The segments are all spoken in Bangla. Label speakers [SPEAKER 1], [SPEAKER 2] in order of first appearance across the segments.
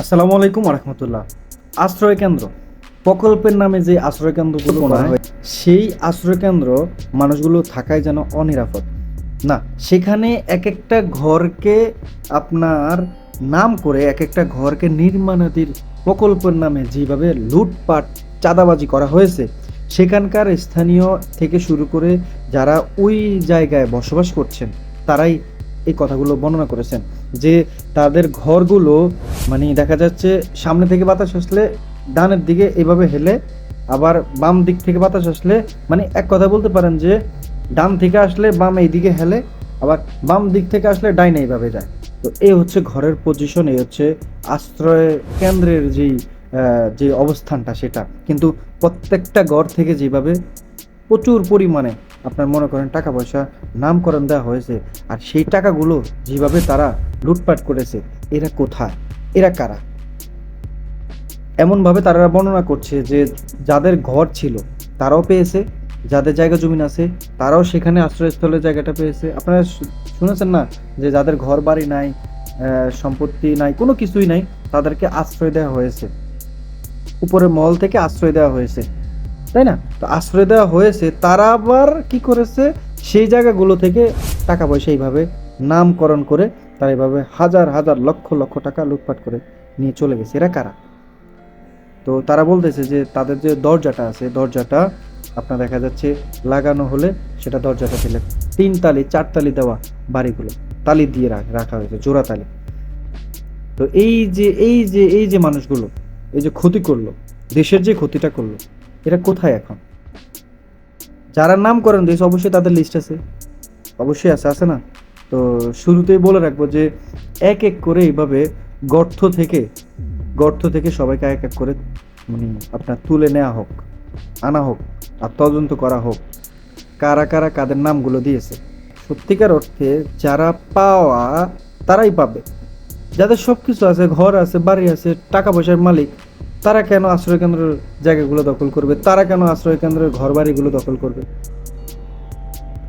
[SPEAKER 1] আসসালামু আলাইকুম রহমতুল্লাহ আশ্রয় কেন্দ্র। প্রকল্পের নামে যে আশ্রয় কেন্দ্রগুলো করা হয় সেই আশ্রয় কেন্দ্র মানুষগুলো থাকায় যেন অনিরাপদ। না সেখানে এক একটা ঘরকে আপনার নাম করে এক একটা ঘরকে নির্মাণাধীন প্রকল্পের নামে যেভাবে লুটপাট চাঁদাবাজি করা হয়েছে সেখানকার স্থানীয় থেকে শুরু করে যারা ওই জায়গায় বসবাস করছেন তারাই এই কথাগুলো বর্ণনা করেছেন যে তাদের ঘরগুলো মানে দেখা যাচ্ছে সামনে থেকে বাতাস আসলে ডানের দিকে এভাবে হেলে আবার বাম দিক থেকে বাতাস আসলে মানে এক কথা বলতে পারেন যে ডান থেকে আসলে বাম এই দিকে হেলে, আবার বাম দিক থেকে আসলে ডাইনে এইভাবে যায়। তো এই হচ্ছে ঘরের পজিশন এই হচ্ছে আশ্রয় কেন্দ্রের যেই যে অবস্থানটা সেটা। কিন্তু প্রত্যেকটা ঘর থেকে যেভাবে প্রচুর পরিমাণে আপনার মনে করেন টাকা পয়সা নামকরণ দেওয়া হয়েছে, আর সেই টাকাগুলো যেভাবে তারা লুটপাট করেছে, এরা কোথায়? এরা কারা? এমনভাবে তারা বর্ণনা করছে যে যাদের ঘর ছিল, তারাও পেয়েছে, যাদের জায়গা জমিন আছে, তারাও সেখানে আশ্রয়স্থলের জায়গাটা পেয়েছে। আপনারা শুনেছেন না যে যাদের ঘর বাড়ি নাই সম্পত্তি নাই, কোনো কিছুই নাই, তাদেরকে আশ্রয় দেওয়া হয়েছে। উপরে মল থেকে আশ্রয় দেওয়া হয়েছে। তাই না? তো আশ্রয় দেওয়া হয়েছে, তারা আবার কি করেছে? সেই জায়গাগুলো থেকে টাকা পয়সা এইভাবে নামকরণ করে তারা এইভাবে হাজার হাজার লক্ষ লক্ষ টাকা লুটপাট করে নিয়ে চলে গেছে। এরা কারা? তো তারা বলতেছে যে তাদের যে দরজাটা আছে, দরজাটা আপনার দেখা যাচ্ছে লাগানো হলে সেটা দরজাটা ছিল তিন তালি, চার তালি দেওয়া বাড়িগুলো তালি দিয়ে রাখা হয়েছে, জোড়া তালি। তো এই যে এই যে এই যে মানুষগুলো, এই যে ক্ষতি করল, দেশের যে ক্ষতিটা করল এরা কোথায় এখন? যারা নাম করেন দেশ, অবশ্যই তাদের লিস্ট আছে। অবশ্যই আছে আছে না? তো শুরুতেই বলে রাখব যে, এক এক করে এইভাবে গর্ত থেকে গর্ত থেকে সবাইকে এক এক করে মানে আপনার তুলে নেওয়া হোক, আনা হোক, আর তদন্ত করা হোক, কারা কারা কাদের নামগুলো দিয়েছে। সত্যিকার অর্থে যারা পাওয়া, তারাই পাবে। যাদের সব কিছু আছে, ঘর আছে, বাড়ি আছে, টাকা পয়সার মালিক তারা কেন আশ্রয় কেন্দ্রের জায়গাগুলো দখল করবে? তারা কেন আশ্রয় কেন্দ্রের ঘর বাড়িগুলো দখল করবে?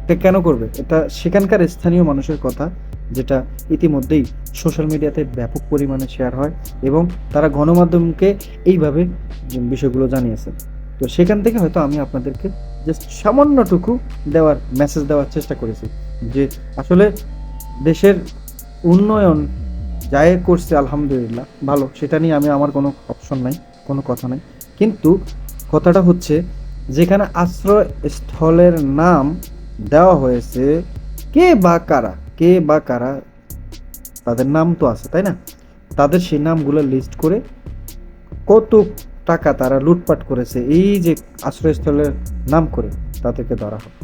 [SPEAKER 1] এটা কেন করবে? এটা সেখানকার স্থানীয় মানুষের কথা, যেটা ইতিমধ্যেই সোশ্যাল মিডিয়াতে ব্যাপক পরিমাণে শেয়ার হয় এবং তারা গণমাধ্যমকে এইভাবে বিষয়গুলো জানিয়েছে। তো সেখান থেকে হয়তো আমি আপনাদেরকে জাস্ট সামান্যটুকু দেওয়ার মেসেজ দেওয়ার চেষ্টা করেছি যে আসলে দেশের উন্নয়ন যাই করছে, আলহামদুলিল্লাহ, ভালো। সেটা নিয়ে আমি, আমার কোনো অপশন নাই, কোনো কথা নাই। কিন্তু কথাটা হচ্ছে, যেখানে আশ্রয়স্থলের নাম দেওয়া হয়েছে, কে বা কারা, কে বা কারা, তাদের নাম তো আছে, তাই না? তাদের সেই নামগুলো লিস্ট করে কত টাকা তারা লুটপাট করেছে, এই যে আশ্রয়স্থলের নাম করে তাদেরকে ধরা হবে